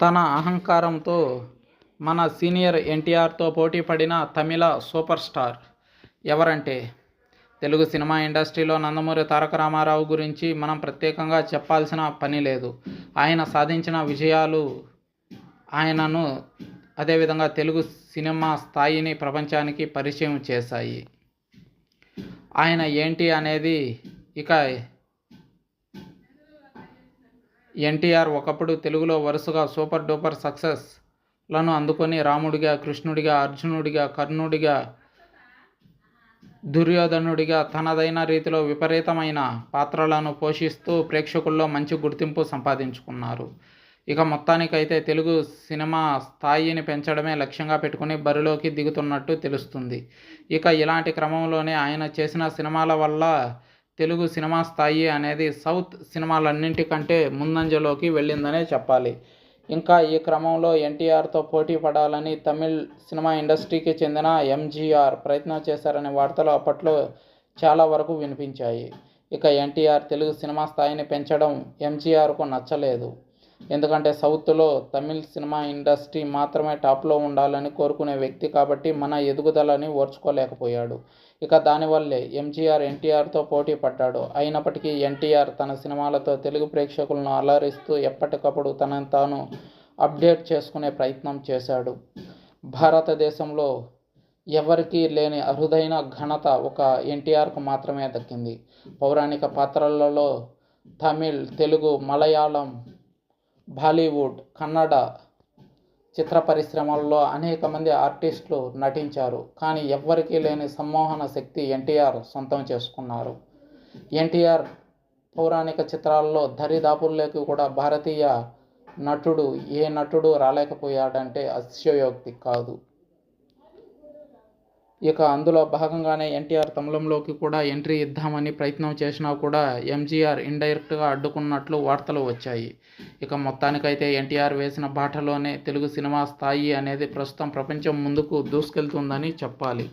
తన అహంకారంతో మన సీనియర్ ఎన్టీఆర్తో పోటీ పడిన తమిళ సూపర్ స్టార్ ఎవరంటే తెలుగు సినిమా ఇండస్ట్రీలో నందమూరి తారక రామారావు గురించి మనం ప్రత్యేకంగా చెప్పాల్సిన పని లేదు. ఆయన సాధించిన విజయాలు ఆయనను అదేవిధంగా తెలుగు సినిమా స్థాయిని ప్రపంచానికి పరిచయం చేశాయి. ఆయన ఏంటి అనేది ఇక ఎన్టీఆర్ ఒకప్పుడు తెలుగులో వరుసగా సూపర్ డూపర్ సక్సెస్లను అందుకొని రాముడిగా కృష్ణుడిగా అర్జునుడిగా కర్ణుడిగా దుర్యోధనుడిగా తనదైన రీతిలో విపరీతమైన పాత్రలను పోషిస్తూ ప్రేక్షకుల్లో మంచి గుర్తింపు సంపాదించుకున్నారు. ఇక మొత్తానికైతే తెలుగు సినిమా స్థాయిని పెంచడమే లక్ష్యంగా పెట్టుకుని బరిలోకి దిగుతున్నట్టు తెలుస్తుంది. ఇక ఇలాంటి క్రమంలోనే ఆయన చేసిన సినిమాల వల్ల తెలుగు సినిమా స్థాయి అనేది సౌత్ సినిమాలన్నింటికంటే ముందంజలోకి వెళ్ళిందనే చెప్పాలి. ఇంకా ఈ క్రమంలో ఎన్టీఆర్తో పోటీ పడాలని తమిళ్ సినిమా ఇండస్ట్రీకి చెందిన ఎంజీఆర్ ప్రయత్నం చేశారనే వార్తలు అప్పట్లో చాలా వరకు వినిపించాయి. ఇక ఎన్టీఆర్ తెలుగు సినిమా స్థాయిని పెంచడం ఎంజీఆర్కు నచ్చలేదు. ఎందుకంటే సౌత్లో తమిళ్ సినిమా ఇండస్ట్రీ మాత్రమే టాప్లో ఉండాలని కోరుకునే వ్యక్తి కాబట్టి మన ఎదుగుదలని ఓర్చుకోలేకపోయాడు. ఇక దానివల్లే ఎంజీఆర్ ఎన్టీఆర్తో పోటీ పడ్డాడు. అయినప్పటికీ ఎన్టీఆర్ తన సినిమాలతో తెలుగు ప్రేక్షకులను అలరిస్తూ ఎప్పటికప్పుడు తనను తాను అప్డేట్ చేసుకునే ప్రయత్నం చేశాడు. భారతదేశంలో ఎవరికీ లేని అరుదైన ఘనత ఒక ఎన్టీఆర్కు మాత్రమే దక్కింది. పౌరాణిక పాత్రలలో తమిళ్ తెలుగు మలయాళం బాలీవుడ్ కన్నడ చిత్ర పరిశ్రమల్లో అనేక మంది ఆర్టిస్టులు నటించారు. కానీ ఎవ్వరికీ లేని సమ్మోహన శక్తి ఎన్టీఆర్ సొంతం చేసుకున్నారు. ఎన్టీఆర్ పౌరాణిక చిత్రాల్లో దరిదాపుల్లోకి కూడా భారతీయ నటుడు ఏ నటుడు రాలేకపోయాడంటే అతిశయోక్తి కాదు. ఇక అందులో భాగంగానే ఎన్టీఆర్ తమిళంలోకి కూడా ఎంట్రీ ఇద్దామని ప్రయత్నం చేసినా కూడా ఎంజీఆర్ ఇండైరెక్ట్గా అడ్డుకున్నట్లు వార్తలు వచ్చాయి. ఇక మొత్తానికైతే ఎన్టీఆర్ వేసిన బాటలోనే తెలుగు సినిమా స్థాయి అనేది ప్రస్తుతం ప్రపంచం ముందుకు దూసుకెళ్తుందని చెప్పాలి.